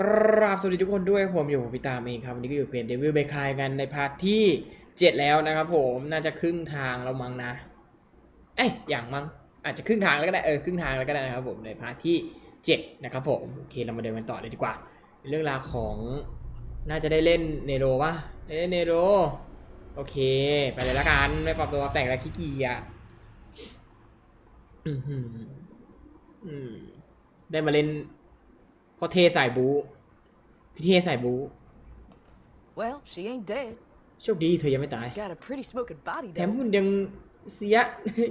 กราบสวัสดีทุกคนด้วยผมอยู่ผมพี่ตามเองครับวันนี้ก็อยู่เกมเดวิลเบคายกันในพาร์ทที่ 7 แล้วนะครับผมน่าจะครึ่งทางแล้วมั้งนะเอ้ยอย่างมั้งอาจจะครึ่งทางแล้วก็ได้เออครึ่งทางแล้วก็ได้นะครับผมในพาร์ทที่ 7 นะครับผมโอเคเรามาเดินกันต่อเลยดีกว่า เรื่องราวของน่าจะได้เล่นเนโรวะได้เล่นเนโรโอเค ไปเลยละกันไม่ปรับตัวแต่งแล้วขี้เกียจอืมหืมอืมได้มาเล่น พ่อเทสายบูพี่เทสายบู Well, she ain't dead. โชคดีเธอยังไม่ตาย Got a pretty smoking body แถม though. หุ่นยังเสีย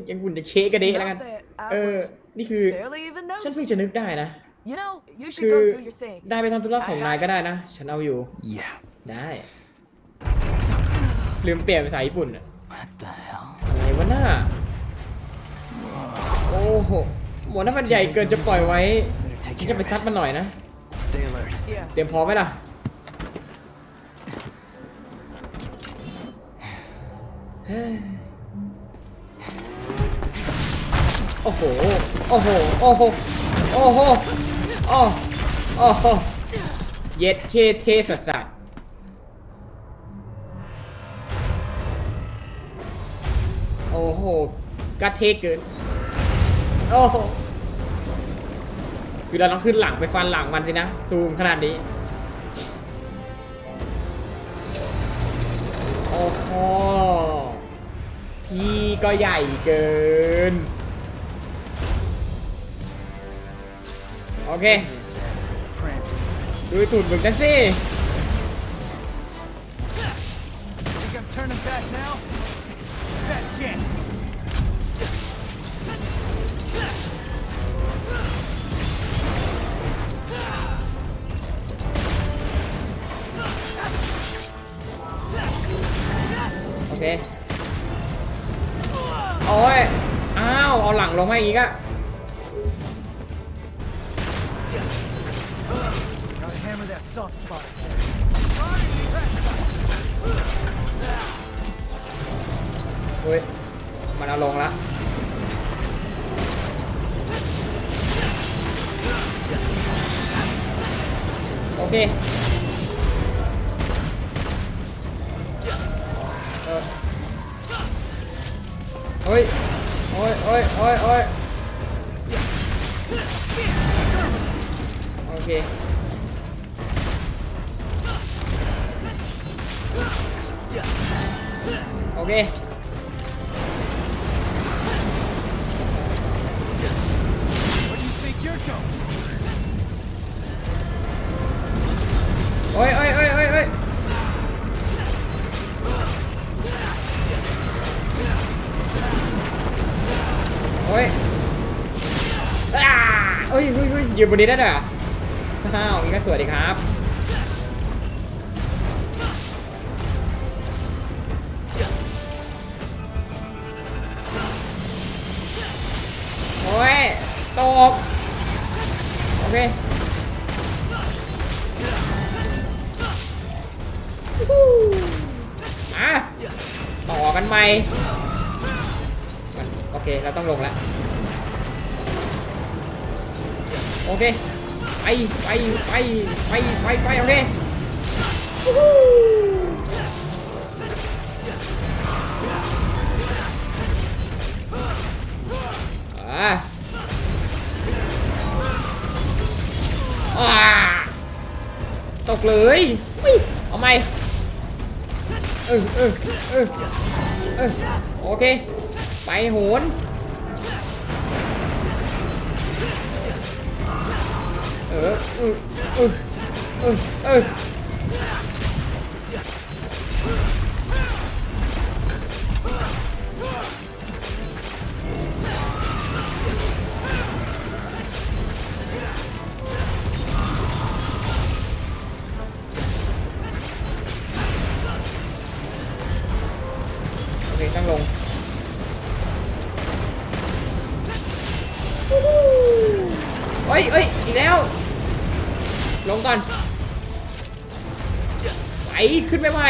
ยังหุ่นยังเชกกระเดะแล้วกัน Not that เอ I อ was นี่คือ barely even ฉันเพิ่ง noticed. จะนึกได้นะ You know, you should คือ go do your thing. ได้ไปทำธุระของนายก็ได้นะ ฉันเอาอยู่ Yeah. ได้ ลืมเปลี่ยนภาษาญี่ปุ่นอะ What the hell? อะไรวะหน้า โอ้โหหมวนั้นมันใหญ่เกินจะปล่อยไว้ Better take ฉัน care จะไป of ซัด it. มันหน่อยนะ เตรียมพร้อมไหมล่ะ โอ้โห โอ้โห โอ้โห โอ้โห โอ้โอ้โห เย็ดเคเทสัสสัสโอ้โหกระเทเกิน โอ้โห คือเราต้องขึ้นหลังไปฟันหลังมันสินะ ซูมขนาดนี้ โอ้โหพี่ก็ใหญ่เกิน โอเค ดูตูดมึงกันสิ เค โอ้ย อ้าว เอาหลังลงมาอีกอะ Gotta hammer that soft spot. เฮ้ย มันเอาลงละโอเค เฮ้ยโอ้ยโอ้ยโอ้ยโอ้ยโอเคโอเค ยืนบนนี้ได้ด้วยเหรออ้าวนี่ก็สวัสดีครับ โอ้ย ตก โอเคมาต่อกันใหม่โอเค เราต้องลงแล้ว อเคไปไปไปไปไปไปโอเควู้ฮู้อ่าอ่าตกเลยอุ๊ยเอาไหมเออเออเออเออโอเค ไปโหน เออเออเออเอ ลงเฮ้ยเฮ้ยอีกแล้วลงก่อนไปขึ้นไปใหม่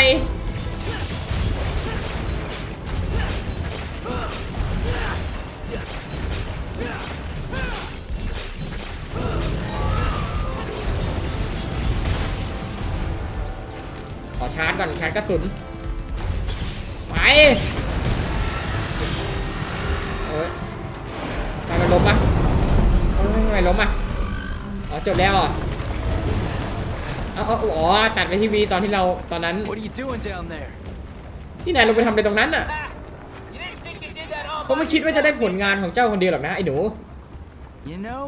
ขอชาร์จก่อนชาร์จกระสุน ไปโอ้ยทำไมล้มอะทำไมล้มอะอ๋อจบแล้วเหรอ อาเอาอ๋อตัดไปทีวีตอนที่เราตอนนั้น What are you doing down there? ที่นายลงไปทำอะไรตรงนั้นน่ะ You didn't think you did that all เขาไม่คิดว่าจะได้ผลงานของเจ้าคนเดียวหรอกนะไอ้หนู You know,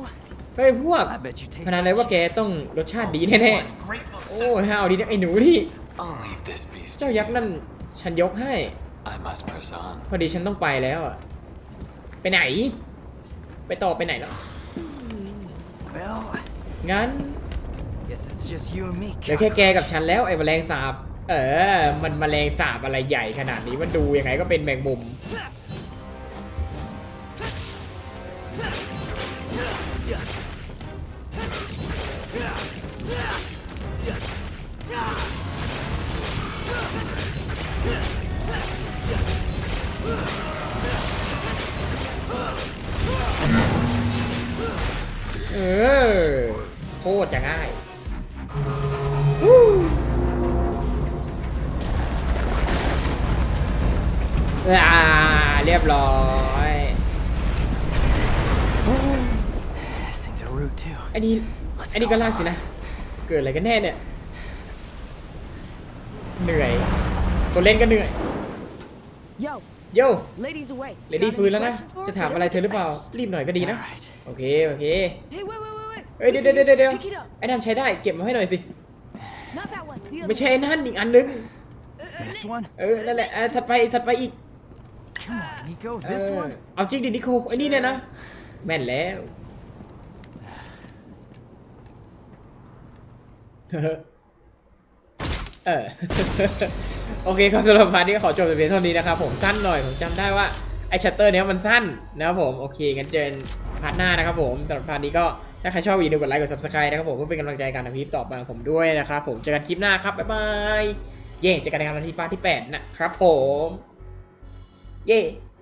เฮ้ยพวก I bet you taste พนันเลยว่าแกต้องรสชาติดีแน่ๆโอ้ยห้าวดีนะไอ้หนูนี่ I'll leave this beast. เจ้ายักษ์นั่นฉันยกให้ I must press on. พอดีฉันต้องไปแล้วอะไปไหน ไปต่อไปไหนแล้ว well, งั้น guess it's just you and me. เหลือแค่แกกับฉันแล้วไอ้แมลงสาบ เออ มันแมลงสาบอะไรใหญ่ขนาดนี้มันดูยังไงก็เป็นแมงมุม เออ โคตรจะง่าย บร้อยโอ้ This thing's a root too. ไอ้นี่ไอ้นี่ก็ลากสินะ เกิดอะไรกันแน่เนี่ย เหนื่อยคนเล่นก็เหนื่อย Yo, โย่ ladies away. เลดี้ Got ฟื้น any แล้วนะ questions for จะ her? ถามอะไรเธอหรือเปล่า Fast. รีบหน่อยก็ดีนะ Alright. โอเค โอเค Hey, wait, wait, wait, wait. เอ้ยเดี๋ยวเดี๋ยวเดี๋ยวเดี๋ยว Pick it up. ไอ้นั่นใช้ได้ เก็บมาให้หน่อยสิ Not that one. The other ไม่ใช่ไอ้นั่นอีกอันนึง This one? เออ นั่นแหละเออถัดไปถัดไปอีก Come on, Nico. เอ This อ one? เอาจริงดินิโคไอ้นี่เนี่ยนะ แม่นแล้ว เออ โอเคครับสำหรับพาร์ทนี้ก็ขอจบแต่เพียงเท่านี้นะครับผมสั้นหน่อย ผมจำได้ว่าไอชัตเตอร์เนี้ยมันสั้นนะครับผม โอเคงั้นเจอกันพาร์ทหน้านะครับผมสำหรับพาร์ทนี้ก็ถ้าใครชอบอย่าลืมกดไลค์กด subscribe นะครับผมเพื่อเป็นกำลังใจการทำคลิปต่อไปของผมด้วยนะครับผมเจอกันคลิปหน้าครับบ๊ายบายเย่เจอกันในครั้งที่พาร์ทที่ 8 นะครับผม เย่